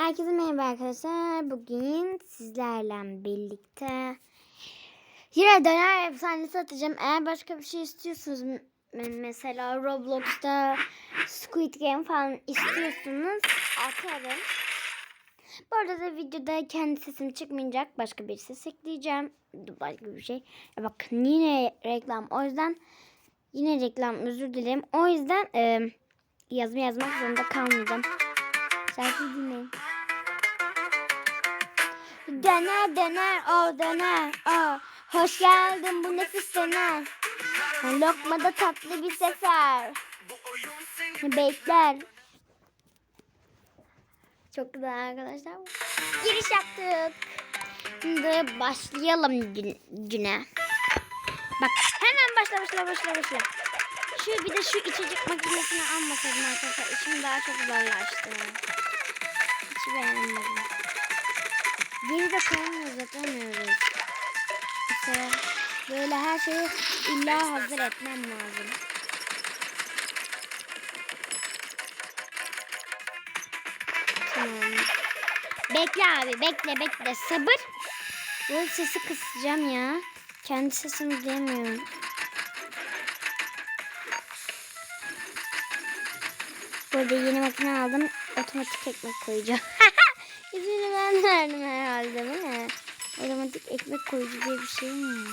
Herkese merhaba arkadaşlar. Bugün sizlerle birlikte yine döner efsanesi atacağım. Eğer başka bir şey istiyorsunuz mesela Roblox'ta Squid Game falan istiyorsunuz atarım. Bu arada da videoda kendi sesim çıkmayacak. Başka bir ses ekleyeceğim. Başka bir şey. Ya bak yine reklam. O yüzden yine reklam özür dilerim. O yüzden e, yazma yazmak zorunda kalmayacağım. Şarkı dinleyin. Döner döner o döner o. Hoş geldin bu nefis döner. Lokmada tatlı bir sefer. Bekler. Çok güzel arkadaşlar. Giriş yaptık. Şimdi başlayalım gün, güne. Bak hemen başla başla başla başla. Şu bir de şu içecek makinesini almasaydım arkadaşlar. İçim daha çok zorlaştı. Hiç beğenmedim. Geri de koyamıyoruz, yapamıyoruz. Mesela böyle her şeyi illa hazır etmem lazım. Tamam. Bekle abi, bekle, bekle. Sabır. Bu sesi kısacağım ya. Kendi sesimi duyamıyorum. Burada yeni makine aldım. Otomatik ekmek koyacağım. İzini ben verdim herhalde değil mi? Otomatik ekmek koyucu diye bir şey mi?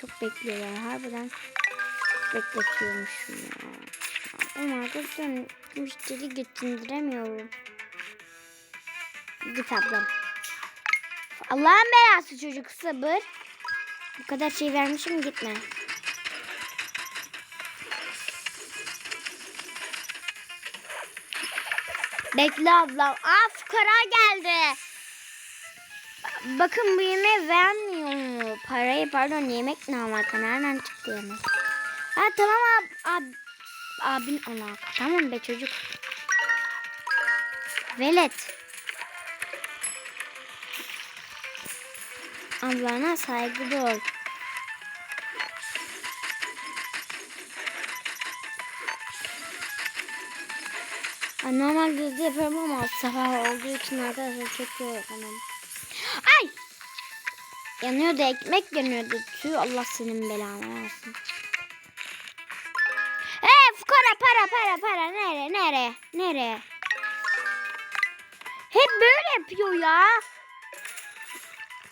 Çok bekliyorlar. Harbiden bekletiyormuşum ya. Ama arkadaşlar müşteri götündüremiyorum. Git ablam. Allah'ın belası çocuk sabır. Bu kadar şey vermişim gitme. Bekle ablam. Aa fukara geldi. Bakın bu yemeği vermiyor mu? Parayı pardon yemek ne alaka? Nereden çıktı yemek? Ha tamam ab, ab, abin alaka. Tamam be çocuk. Velet. Ablana saygılı ol. Ay, Normalde hızlı yapıyorum ama sabah olduğu için arkadaşlar çok yorgunum. Ay! Yanıyordu ekmek yanıyordu. Tüh Allah senin belanı versin. Hey fukara para para para nere nere nere? Hep böyle yapıyor ya.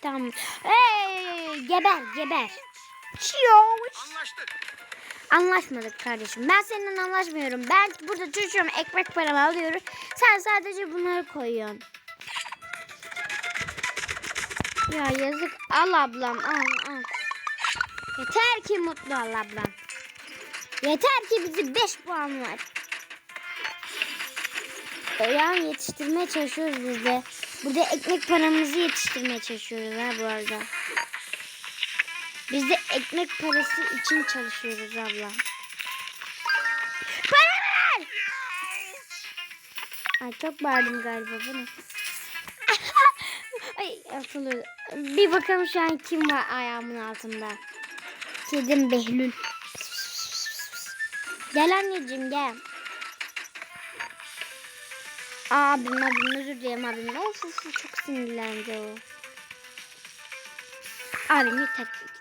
Tamam. Hey geber geber. Çiyoş. Anlaşmadık kardeşim. Ben seninle anlaşmıyorum. Ben burada çocuğum ekmek paramı alıyorum. Sen sadece bunları koyuyorsun. Ya yazık. Al ablam al al. Yeter ki mutlu al ablam. Yeter ki bizi 5 puan var. Yani yetiştirmeye çalışıyoruz biz de. Burada ekmek paramızı yetiştirmeye çalışıyoruz ha bu arada. Biz de ekmek parası için çalışıyoruz abla. Para ver! Ay çok bağırdım galiba bu ne? Ay atılıyor. Bir bakalım şu an kim var ayağımın altında. Kedim Behlül. Gel anneciğim gel. Abim abim özür dilerim abim. Of of, çok sinirlendi o. Abim yeter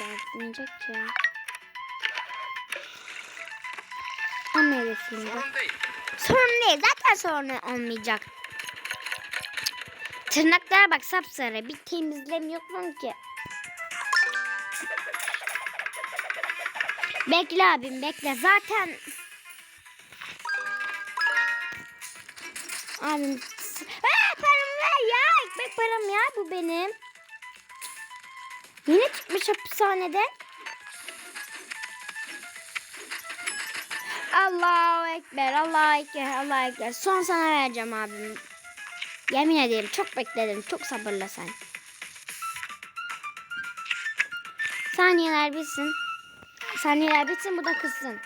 daha gitmeyecek ki. Anne şimdi. Sorun değil. Sorun değil. Zaten sorun olmayacak. Tırnaklara bak sapsarı. Bir temizlem yok mu ki? Bekle abim bekle. Zaten abim Aa, param ver ya. Ekmek param ya bu benim. Yine çıkmış hapishanede. Allahu Ekber, Allahu Ekber, Allahu Ekber. Son sana vereceğim abim. Yemin ederim çok bekledim. Çok sabırla sen. Saniyeler bitsin. Saniyeler bitsin bu da kızsın.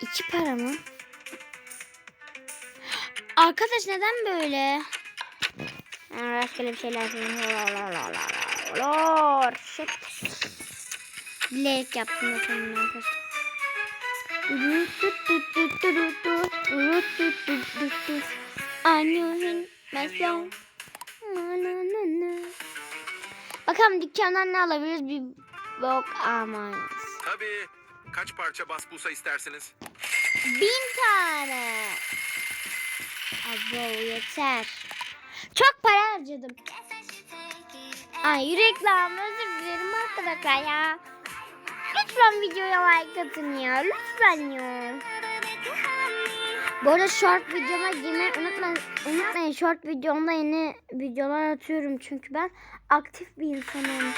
İki para mı? Arkadaş neden böyle? Ha, Rastgele bir şeyler. Lor. Shit. Bilerek yaptım efendim arkadaşlar. Annemin mesleği. Bakalım dükkandan ne alabiliriz? Bir bok almayız. Tabii. Kaç parça basbusa istersiniz? Bin tane. Abo yeter. Çok para harcadım. Ay reklam özür dilerim arkadaşlar ya. Lütfen videoya like atın ya. Lütfen ya. Bu arada short videoma girmeyi unutmayın. Unutmayın short videomda yeni videolar atıyorum. Çünkü ben aktif bir insanım.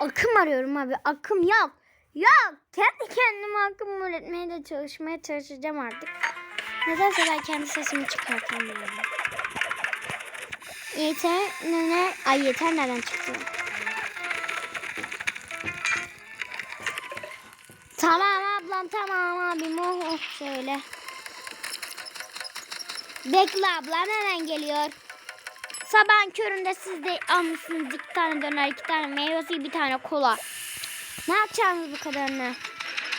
Akım arıyorum abi. Akım yok. Yok. Kendi kendime akım üretmeye de çalışmaya çalışacağım artık. Nedense ben kendi sesimi çıkartamıyorum. Yeter ne ne? Ay yeter nereden çıktı? Tamam ablam tamam abim oh oh şöyle. Bekle ablam hemen geliyor. Sabahın köründe siz de almışsınız iki tane döner, iki tane meyve suyu, bir tane kola. Ne yapacaksınız bu kadarını?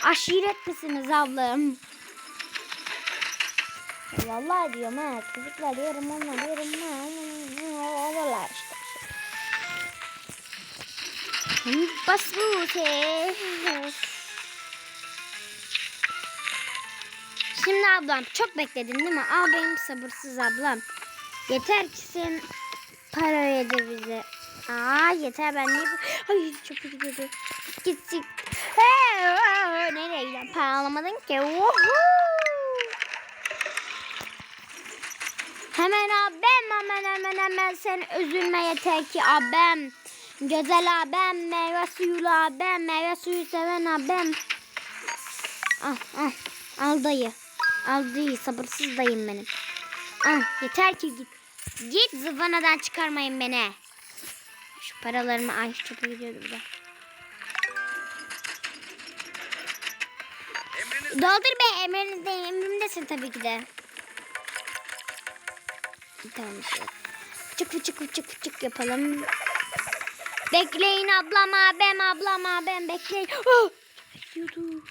Aşiret misiniz ablam? Vallahi diyorum ha. Çocuklar diyorum ama diyorum ha. Vallahi işte. Bas bu. Şimdi ablam çok bekledin değil mi? Aa benim sabırsız ablam. Yeter ki sen para öde bize. Aa yeter ben niye... Ay çok kötü gidiyordu. Git git. Hey, oh, nereye gidiyorsun? Para ki. Woohoo. Hemen abim hemen hemen hemen sen üzülme yeter ki abim. Güzel abim, meyve suyulu abim, meyve suyu seven abim. Al al al dayı. Al dayı sabırsız dayım benim. Al yeter ki git. Git zıvanadan çıkarmayın beni. Şu paralarımı ay çöpe gidiyordu burada. Doldur be emrinizde emrimdesin tabii ki de. Tamam şey yok. Fıçık fıçık fıçık fıçık yapalım. Bekleyin ablam abim ablam abim bekleyin. Oh! Bekliyordu.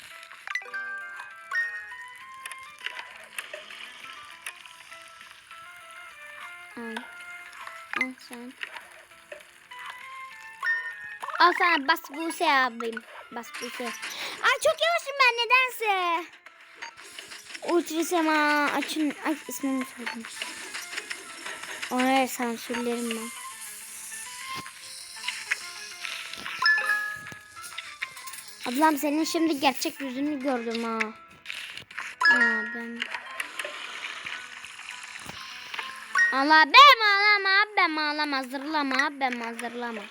Al. Sen. Al sana bas Buse abim. Bas Buse. Ay çok yavaşım ben nedense. Ultra açın. Ay ismini söyledim. Oraya sansürlerim ben. Ablam senin şimdi gerçek yüzünü gördüm ha. Aa ben. Allah ben ağlama ben ağlama zırlama ben hazırlama.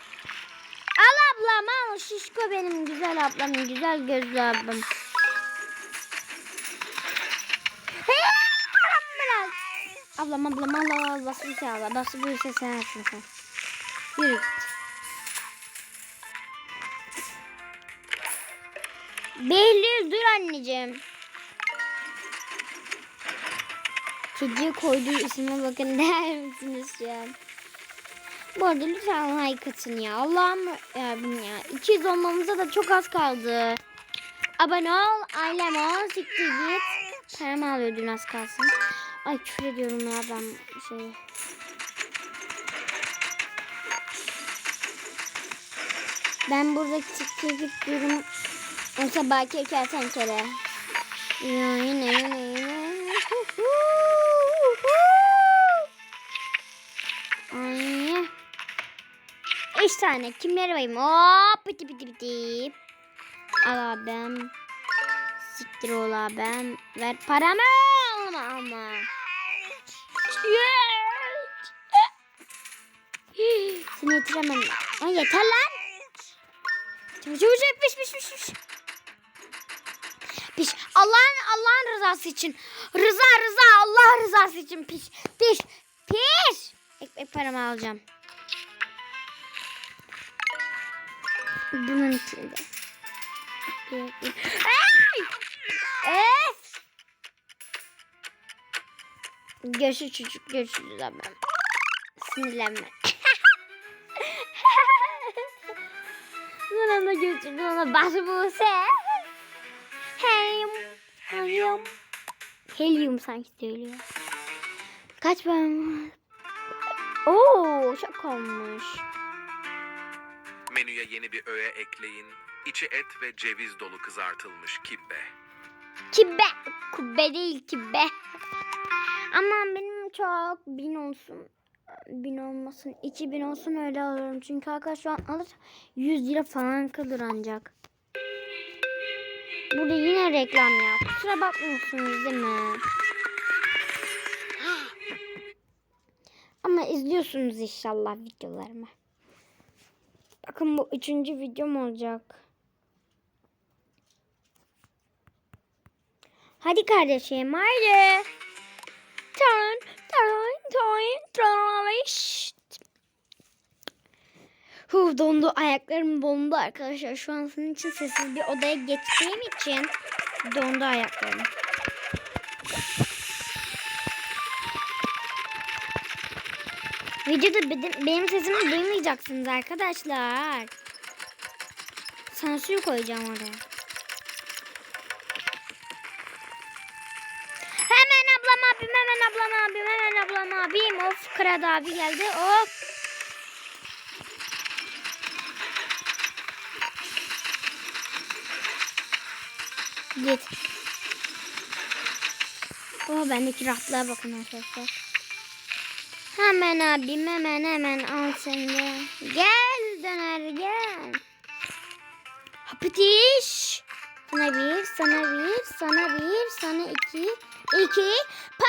Al ablam al şişko benim güzel ablam güzel gözlü ablam. Ablam ablam al al basın sen al basın bu ise sensin sen. Yürü git. Behlül dur anneciğim. Çocuğu koyduğu isme bakın der misiniz an? Bu arada lütfen like atın ya. Allah'ım yarabbim ya. 200 olmamıza da çok az kaldı. Abone ol, ailem ol, siktir git. Paramı alıyor dün az kalsın. Ay küfür ediyorum ya ben şey. Ben burada siktir git diyorum. Oysa belki kertenkele. Ya yine yine yine. Ay. Üç tane. Kimleri bayım? Hop biti biti biti. Al abim. Siktir ol abim. Ver paramı. Alma. Seni yetiremem. Ay yeter lan. Çabuk çabuk çabuk piş piş piş piş. Piş. Allah'ın Allah'ın rızası için. Rıza rıza Allah rızası için piş. Piş. Piş. Ekmek paramı alacağım. Bunun içinde. Ay! Öf! Görüşürüz çocuk. Görüşürüz abim. Sinirlenme. Sonra da götürdü ona bas Buse. helyum. Helium sanki söylüyor. Kaç ben? Oo, çok olmuş. Menüye yeni bir öğe ekleyin. İçi et ve ceviz dolu kızartılmış kibbe. Kibbe. Kubbe değil kibbe. Aman benim çok bin olsun. Bin olmasın. iki bin olsun öyle alırım. Çünkü arkadaş şu an alır 100 lira falan kalır ancak. Burada yine reklam ya. Kusura bakmıyorsunuz değil mi? Ama izliyorsunuz inşallah videolarımı. Bakın bu üçüncü videom olacak. Hadi kardeşim haydi. Tan tan tan. Şşt. Huh dondu ayaklarım dondu arkadaşlar. Şu an sizin için sessiz bir odaya geçtiğim için dondu ayaklarım. Videoda benim, benim sesimi duymayacaksınız arkadaşlar. Sansür koyacağım oraya. Ablam abim, hemen ablam abim. Of Kırat abi geldi. Of. Git. Oh bendeki rahatlığa bakın arkadaşlar. Hemen abim hemen hemen al sen de. Gel döner gel. Hapitiş. Sana bir, sana bir, sana bir, sana iki, iki.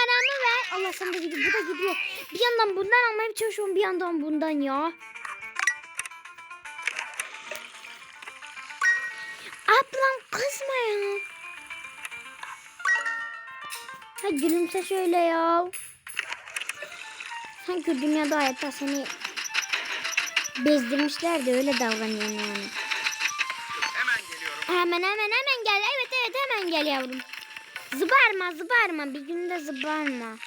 Paramı ver. Allah sana da gidiyor, bu da gidiyor. Bir yandan bundan almaya çalışıyorum, bir yandan bundan ya. Ablam kızma ya. Ha gülümse şöyle ya. Sanki dünyada hayatta seni bezdirmişler de öyle davranıyorsun yani. Hemen geliyorum. Hemen hemen hemen gel. Evet evet hemen gel yavrum. Zıbarma zıbarma. Bir günde zıbarma.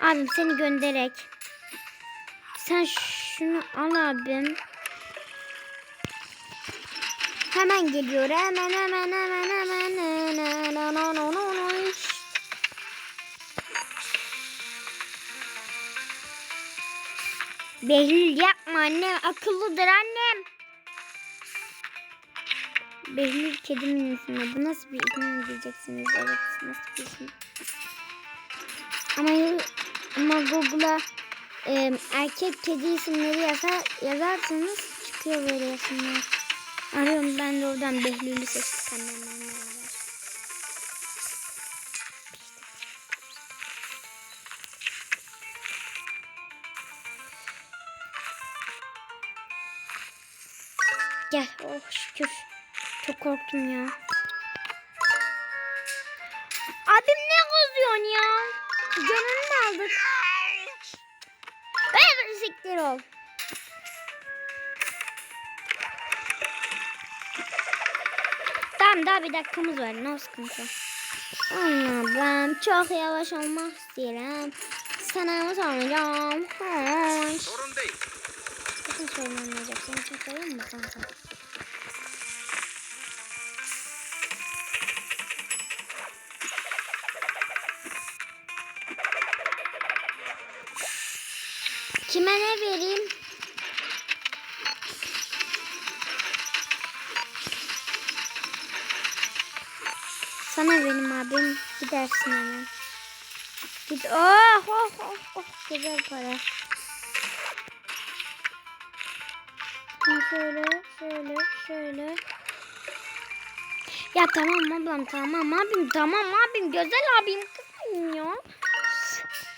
Abim seni gönderek. Sen şunu al abim. Hemen geliyor. Hemen hemen hemen hemen. No, no, no. Behlül yapma annem. Akıllıdır annem. Behlül kedimin ismi. Bu nasıl bir isim diyeceksiniz? Evet nasıl bir isim? Ama, ama Google'a e, erkek kedi isimleri yazar, yazarsanız çıkıyor böyle isimler. Arıyorum ben de oradan Behlül'ü beraber. Gel. Oh şükür. Çok korktum ya. Abim ne kızıyorsun ya? Canını aldık. Evet siktir ol. Tamam daha bir dakikamız var. Ne sıkıntı. Anne ben çok yavaş olmak istiyorum. Sana mı soracağım? Hoş. Sorun değil. Sakın söylemeyecek. Seni çok seviyorum mu kanka? Kime ne vereyim? Sana benim abim gidersin hemen. Git. Oh oh oh oh güzel para. Şöyle, şöyle, şöyle. Ya tamam ablam, tamam abim, tamam abim, güzel abim, kızım ya.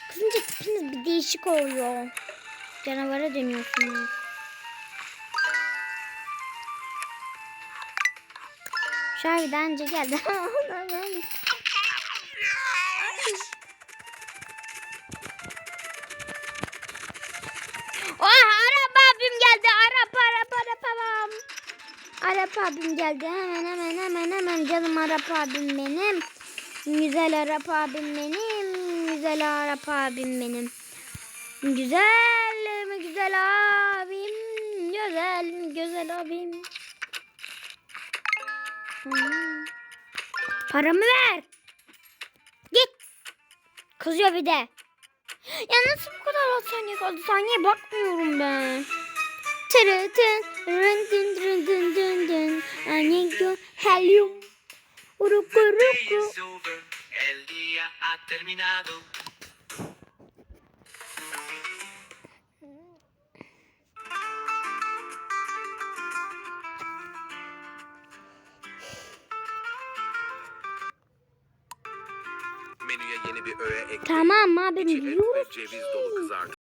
Kızınca tipiniz bir değişik oluyor. Canavara dönüyorsunuz. Daha önce geldi. Oh Arap abim geldi. Arap Arap Arap abim. Arap abim geldi. Hemen hemen hemen hemen canım Arap abim benim. Güzel Arap abim benim. Güzel Arap abim benim. Güzel güzel abim. Güzel güzel abim. Hmm. Paramı ver. Git. Kızıyor bir de. Ya nasıl bu kadar az saniye kaldı? Saniye bakmıyorum ben. Tırıtın, rın dın dın dın dın dın. Anne helyum. Uruku ruku. el día ha terminado. Bir öğe ekleyin. Tamam ve yiyoruz. ceviz dolu kızartılmış